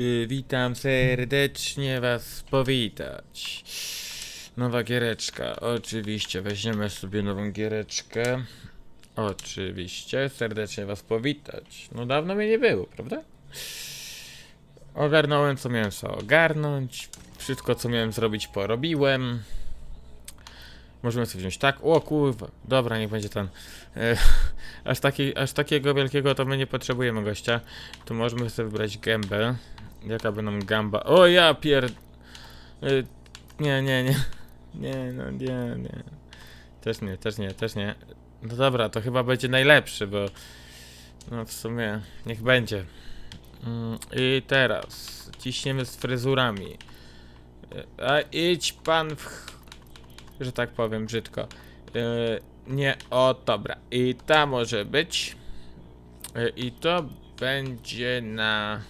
Y, witam serdecznie was powitać. Nowa giereczka. Oczywiście, weźmiemy sobie nową giereczkę. Oczywiście, serdecznie was powitać. No dawno mnie nie było, prawda? Ogarnąłem co miałem sobie ogarnąć. Wszystko co miałem zrobić porobiłem. Możemy sobie wziąć tak. O kurwa. Dobra, niech będzie ten. E, aż, taki, aż takiego wielkiego to my nie potrzebujemy gościa. Tu możemy sobie wybrać gębę. Jaka by nam gamba. O ja pier... E, nie, nie, nie. Nie, no nie, nie. Też nie, też nie, też nie. No dobra, to chyba będzie najlepszy, bo... No w sumie, niech będzie. Mm, I teraz ciśniemy z fryzurami. E, A idź pan w... że tak powiem brzydko. E, nie, o dobra. I ta może być. I to będzie na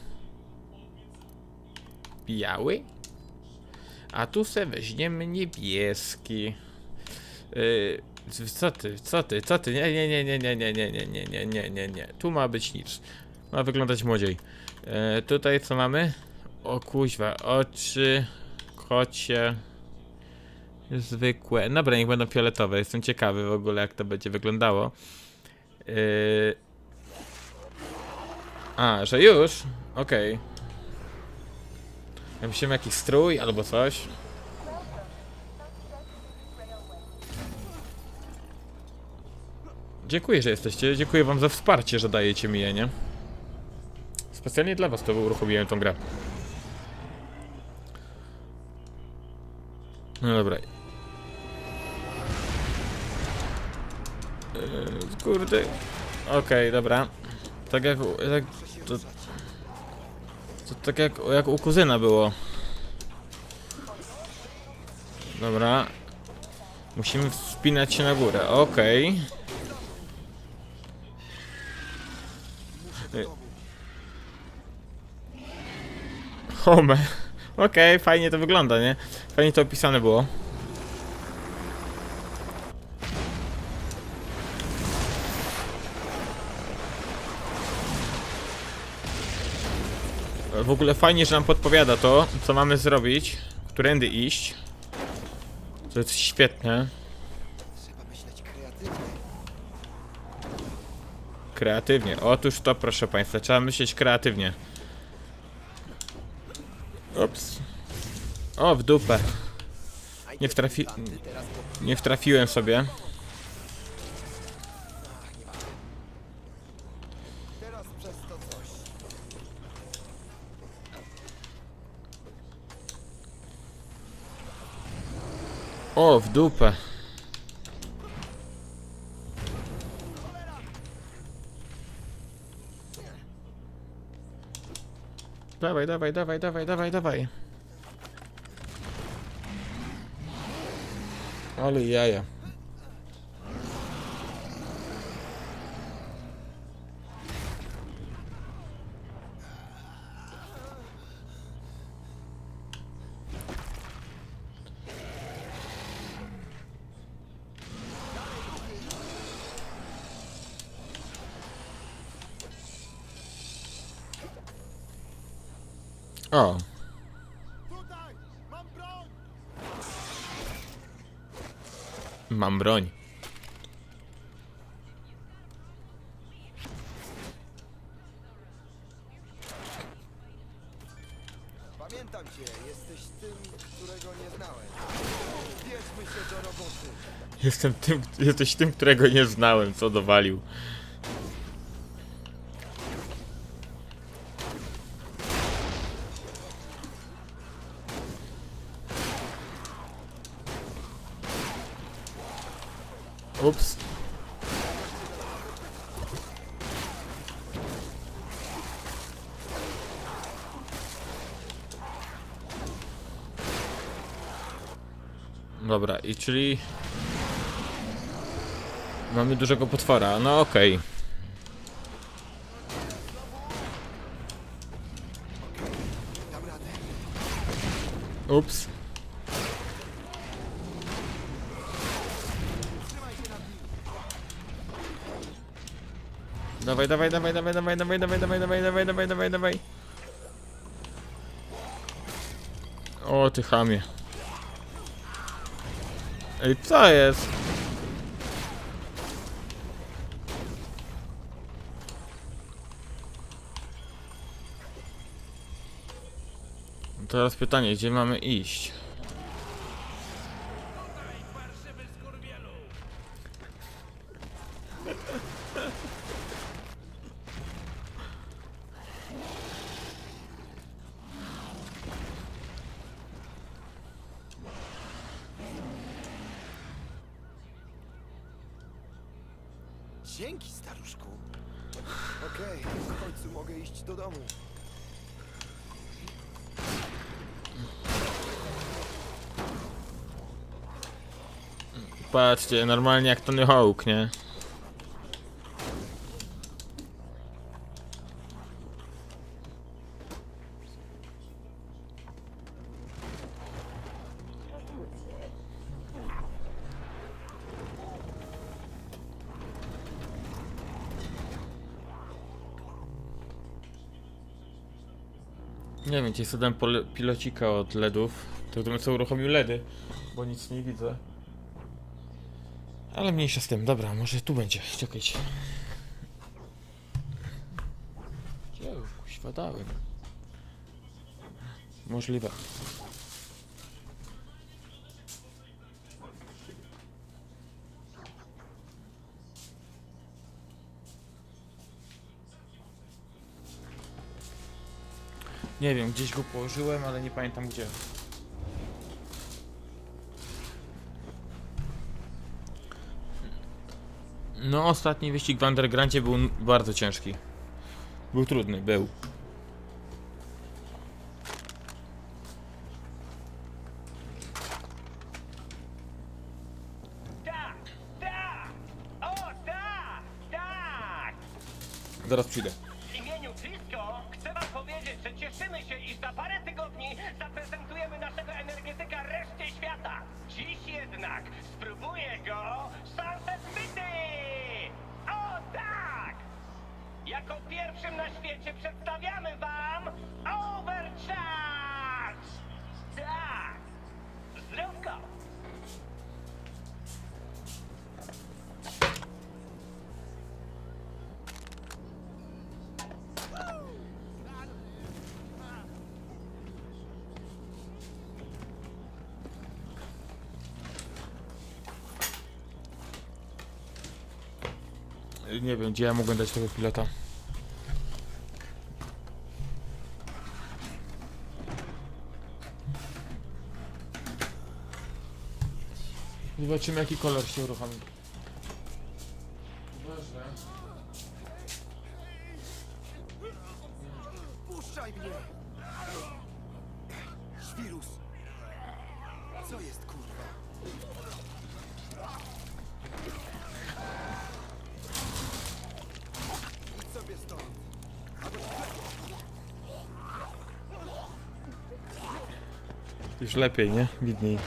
biały. A tu se weźmiemy niebieski. Yy, co ty, co ty, co ty? Nie, nie, nie, nie, nie, nie, nie, nie, nie, nie, nie, nie, nie. Tu ma być nic. Ma wyglądać młodziej. Yy, tutaj co mamy? O kuźwa, oczy, kocie. Zwykłe. Dobra, niech będą fioletowe. Jestem ciekawy w ogóle, jak to będzie wyglądało. Yy... A, że już? Okej. Ja myślałem jakiś strój albo coś. Dziękuję, że jesteście. Dziękuję wam za wsparcie, że dajecie mi je, nie? Specjalnie dla was to uruchomiłem tą grę. No dobra. Eee, kurde. Okej, dobra. Tak jak, to tak jak, jak u kuzyna było. Dobra. Musimy wspinać się na górę. Okej. Y- Home. Okej, fajnie to wygląda, nie? Fajnie to opisane było. W ogóle fajnie, że nam podpowiada to, co mamy zrobić, którędy iść. To jest świetne. Kreatywnie. Otóż to, proszę Państwa, trzeba myśleć kreatywnie. Ups. O, w dupę. Nie wtrafi... Nie wtrafiłem sobie. Teraz przez to coś. O, w dupę. Dawaj, dawaj, dawaj, dawaj, dawaj, dawaj. Ale jaja. O, Tutaj! Mam broń! mam broń. Pamiętam cię, jesteś tym, którego nie znałem. Bierzmy się do roboty. Jestem tym, jesteś tym, którego nie znałem, co dowalił. Ups. Dobra, i czyli Mamy dużego potwora, no okej. Radę. Ups. Dawaj, dawaj, dawaj, dawaj, dawaj, dawaj, dawaj, dawaj, dawaj, dawaj, dawaj, dawaj, dawaj. O, ty chamie. Ej, co jest? Teraz pytanie, gdzie mamy iść? Dzięki, staruszku. Okej, w końcu mogę iść do domu. Patrzcie, normalnie jak Tony Hawk, nie? Nie wiem, ci sobie dałem pole- pilocika od LEDów. To gdybym co uruchomił LEDy, bo nic nie widzę. Ale mniejsza z tym, dobra, może tu będzie, czekajcie. Gdzie kuźwa dałem? Możliwe. Nie wiem, gdzieś go położyłem, ale nie pamiętam gdzie. No, ostatni wyścig w Undergroundzie był bardzo ciężki. Był trudny, był. Tak, tak! O, tak, tak! Zaraz przyjdę. Cieszymy się, iż za parę tygodni zaprezentujemy naszego energetyka reszcie świata. Dziś jednak spróbuję go Sunset City! O, tak! Jako pierwszym na świecie przedstawiamy wam Overcharge! Nie wiem, gdzie ja mogłem dać tego pilota. Zobaczymy jaki kolor się uruchomi. Boże. Puszczaj mnie! Świrus! Co jest, kurwa? Już lepiej, nie? Widniej.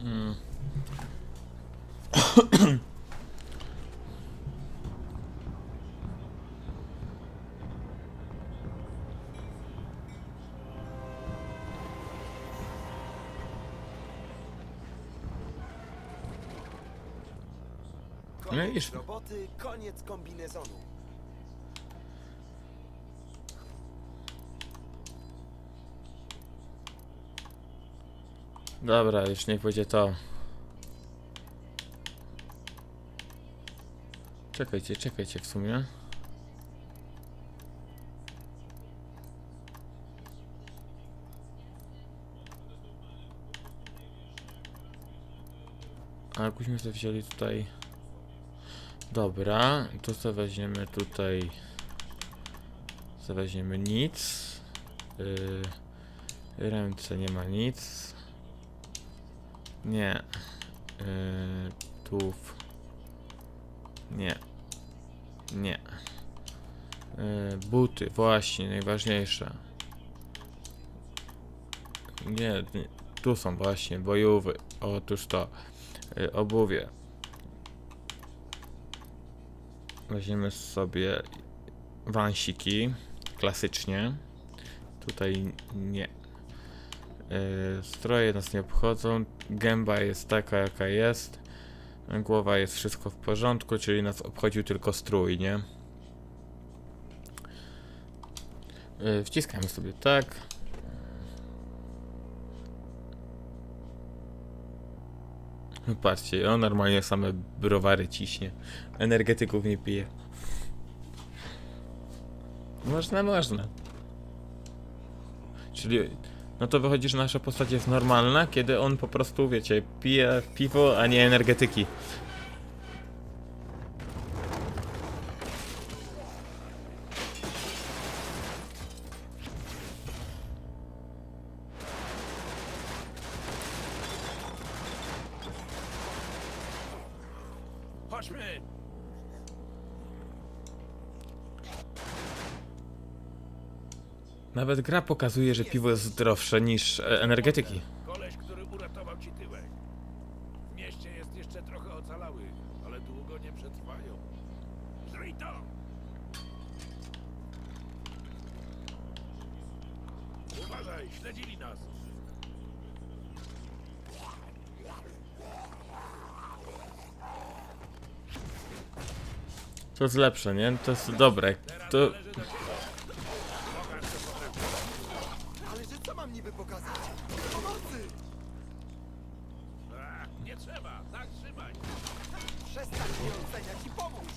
Mm. Koniec już- roboty, koniec kombinezonu. Dobra, już niech będzie to. Czekajcie, czekajcie w sumie. A jakbyśmy sobie wzięli tutaj... Dobra, to sobie weźmiemy tutaj... Sobie weźmiemy nic. Yy, ręce nie ma nic. Nie. Yy, tuf. Nie. Nie. Yy, buty, właśnie, najważniejsze. Nie, nie, tu są właśnie, bojówy. Otóż to. Yy, obuwie. weźmiemy sobie wansiki, klasycznie. Tutaj nie. Yy, stroje nas nie obchodzą, gęba jest taka jaka jest, głowa jest wszystko w porządku, czyli nas obchodził tylko strój, nie? Yy, wciskamy sobie tak. No Patrzcie, on normalnie same browary ciśnie. Energetyków nie pije. Można, można. Czyli, no to wychodzi, że nasza postać jest normalna, kiedy on po prostu, wiecie, pije piwo, a nie energetyki. Nawet gra pokazuje, że piwo jest zdrowsze niż e, energetyki. Koleś, który uratował ci tyłek. W mieście jest jeszcze trochę ocalałych, ale długo nie przetrwają. Żryj to! Uważaj, śledzili nas. To jest lepsze, nie? To jest dobre. Teraz To... należy do ciebie. Mam niby pokazać? Pomocy! A, nie trzeba, tak trzymaj. Przestań mnie oceniać i pomóż!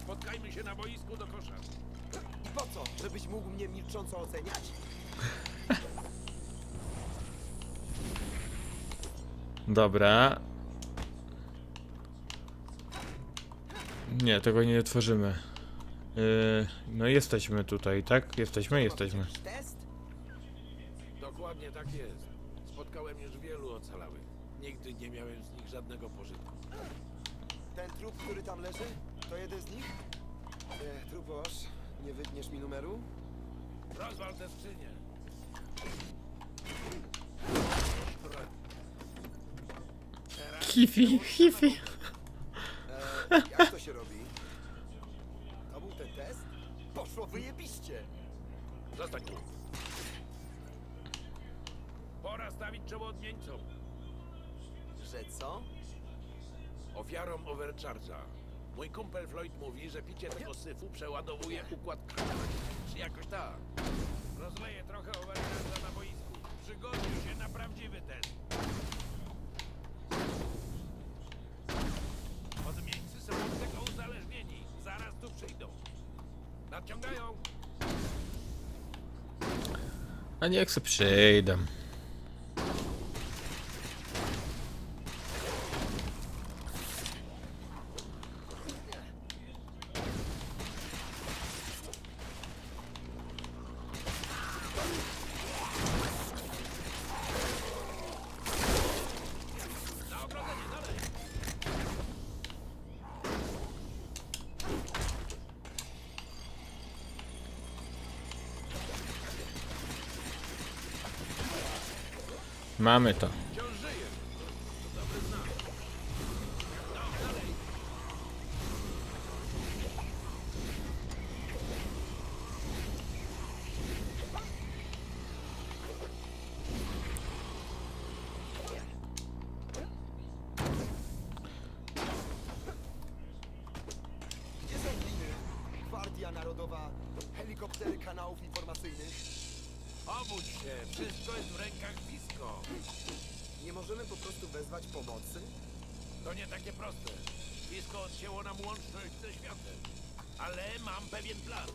Spotkajmy się na boisku do kosza. I po co? Żebyś mógł mnie milcząco oceniać? Dobra. Nie, tego nie otworzymy. Yy, no jesteśmy tutaj, tak? Jesteśmy, jesteśmy. Test? Dokładnie tak jest. Spotkałem już wielu ocalałych. Nigdy nie miałem z nich żadnego pożytku. Ten trup, który tam leży? To jeden z nich? Nie, truposz. Nie wytniesz mi numeru? Rozwal tę skrzynię. Teraz Hifi, hifi. Eee, jak to się robi? Wyjebiście! Zostań tu. Pora stawić czoło odmieńcom. Że co? Ofiarom overcharge'a. Mój kumpel Floyd mówi, że picie tego syfu przeładowuje układ krwionośny. Czy jakoś tak. Rozleję trochę overcharge'a na boisku. Przygotuj się na prawdziwy test. A niech se przyjdę. Na ogrodzenie, dalej. Mamy to. Wciąż żyje. To dobry znak. No, dalej. Gdzie są liny? Gwardia Narodowa, helikoptery kanałów informacyjnych. Obudź się, wszystko jest w rękach Fisco. Nie możemy po prostu wezwać pomocy? To nie takie proste. Fisco odcięło nam łączność ze światem. Ale mam pewien plan.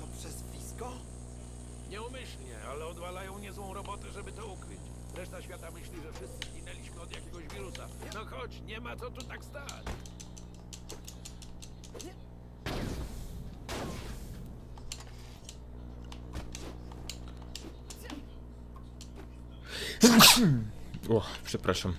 To przez Fisko? Nieumyślnie, ale odwalają niezłą robotę, żeby to ukryć. Reszta świata myśli, że wszyscy zginęliśmy od jakiegoś wirusa. No chodź, nie ma co tu tak stać. O, przepraszam.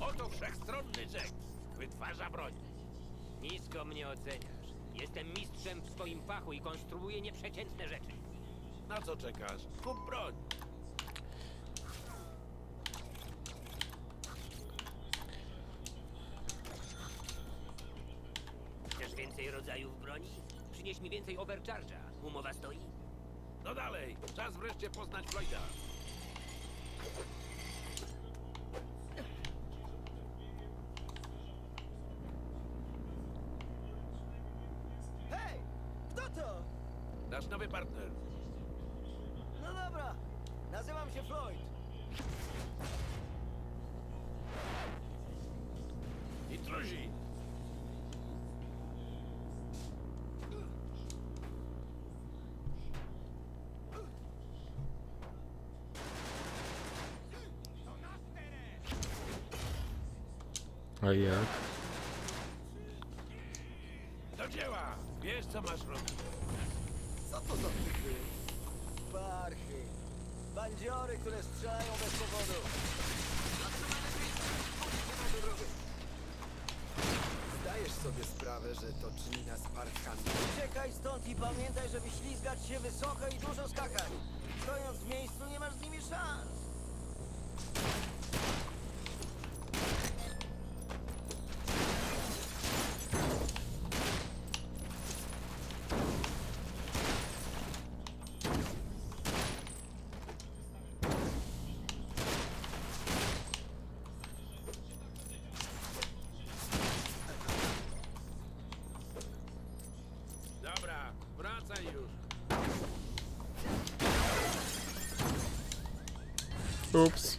Oto wszechstronny Jack. Wytwarza broń. Nisko mnie oceniasz. Jestem mistrzem w swoim fachu i konstruuję nieprzeciętne rzeczy. Na co czekasz? Kup broń. Chcesz więcej rodzajów broni? Przynieś mi więcej overcharge'a. Umowa stoi? No dalej, czas wreszcie poznać Floyda. Hej! Kto to? Nasz nowy partner. Się Floyd. Intruzi! A jak? Do dzieła! Wiesz co masz robić. Co to za typy? Parchy. Bandziory, które strzelają bez powodu. Zdajesz sobie sprawę, że to czyni nas parchami. Uciekaj stąd i pamiętaj, żeby ślizgać się wysoko i dużo skakać. Stojąc w miejscu nie masz z nimi szans. Ups.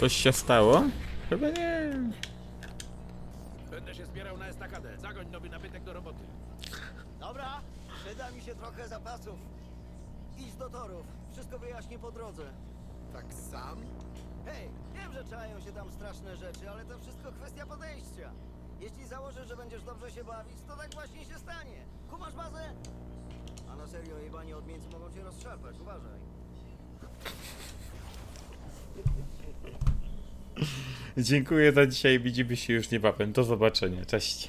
Coś się stało? Chyba nie. Będę się zbierał na estakadę. Zagoń nowy nabytek do roboty. Dobra, przyda mi się trochę zapasów. Idź do torów, wszystko wyjaśnię po drodze. Tak sam? Hej, wiem, że czają się tam straszne rzeczy, ale to wszystko kwestia podejścia. Jeśli założysz, że będziesz dobrze się bawić, to tak właśnie się stanie. Kumasz bazę? A na serio, jebanie odmieńcy mogą cię rozszarpać, uważaj. Dziękuję za dzisiaj. Widzimy się już niebawem. Do zobaczenia. Cześć.